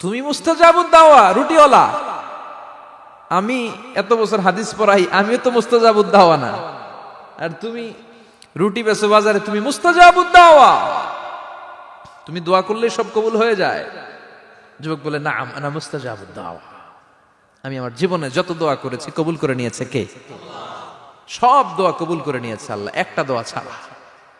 তুমি মুস্তাজাবু দাওয়া আমি এত বছর হাদিস পড়াই, আমিও তো মুস্তাজাবুদ দাওয়া না। আর তুমি রুটি বেসো বাজারে, তুমি মুস্তাজাবুদ দাওয়া। তুমি দোয়া করলে সব কবুল হয়ে যায়। যুবক বলে না আনা মুস্তাজাবুদ দাওয়া। আমি আমার জীবনে যত দোয়া করেছি, কবুল করে নিয়েছে কে? সব দোয়া কবুল করে নিয়েছে আল্লাহ, একটা দোয়া ছাড়া।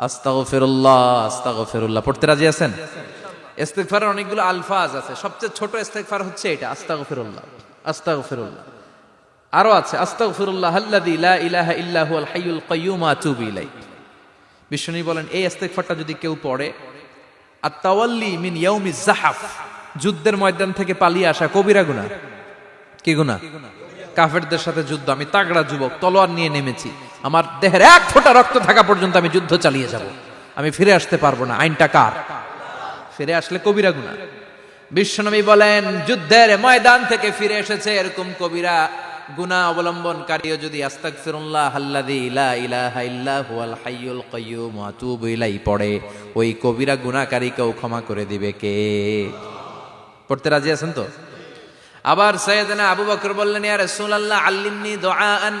ফিরুল্লাহ আস্তাগো ফিরুল্লাহ আস্তাগো ফিরুল্লাহ পড়তে রাজি আছেন? ইস্তেগফারের অনেকগুলো আলফাজ আছে। সবচেয়ে ছোট ইস্তেগফার হচ্ছে এটা আস্তাগো ফিরুল্লাহ আস্তাগো ফিরুল্লাহ আরও আছে আস্তাগো ফিরুল্লাহ আল্লাযী লা ইলাহা ইল্লা হুয়াল হাইয়ুল কাইয়্যুম, আতুবু ইলাইহি। বিষ্ণনী বলেন, এই ইস্তেগফারটা যদি কেউ পড়ে আর তাওয়াল্লি মিন ইয়াউমি জাহাফ যুদ্ধের ময়দান থেকে পালিয়ে আসা কবিরা গুনাহ। কি গুনাহ? কাফেরদের সাথে যুদ্ধ। আমি তাগড়া যুবক, তলোয়ার নিয়ে নেমেছি। আমার দেহের এক ফোঁটা রক্ত থাকা পর্যন্ত আমি যুদ্ধ চালিয়ে যাব। আমি ফিরে আসতে পারব না। আইনটা কার? ফিরে আসলে কবিরা গুনাহ বিশ্বনবী বলেন, যুদ্ধের ময়দান থেকে ফিরে এসেছে এরকম কবিরা গুনা অবলম্বনকারীও যদি পড়ে, ওই কবিরা গুনাহকারীকেও ক্ষমা করে দিবে কে? পড়তে রাজি আছেন তো? আবার সৈয়দনা আবু বকর বললেন, ইয়া রাসূলুল্লাহ, আল্লিমনি দুআআন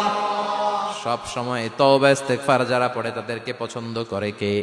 সব সময় তওবা ইস্তেগফার যারা পড়ে তাদেরকে পছন্দ করে কে?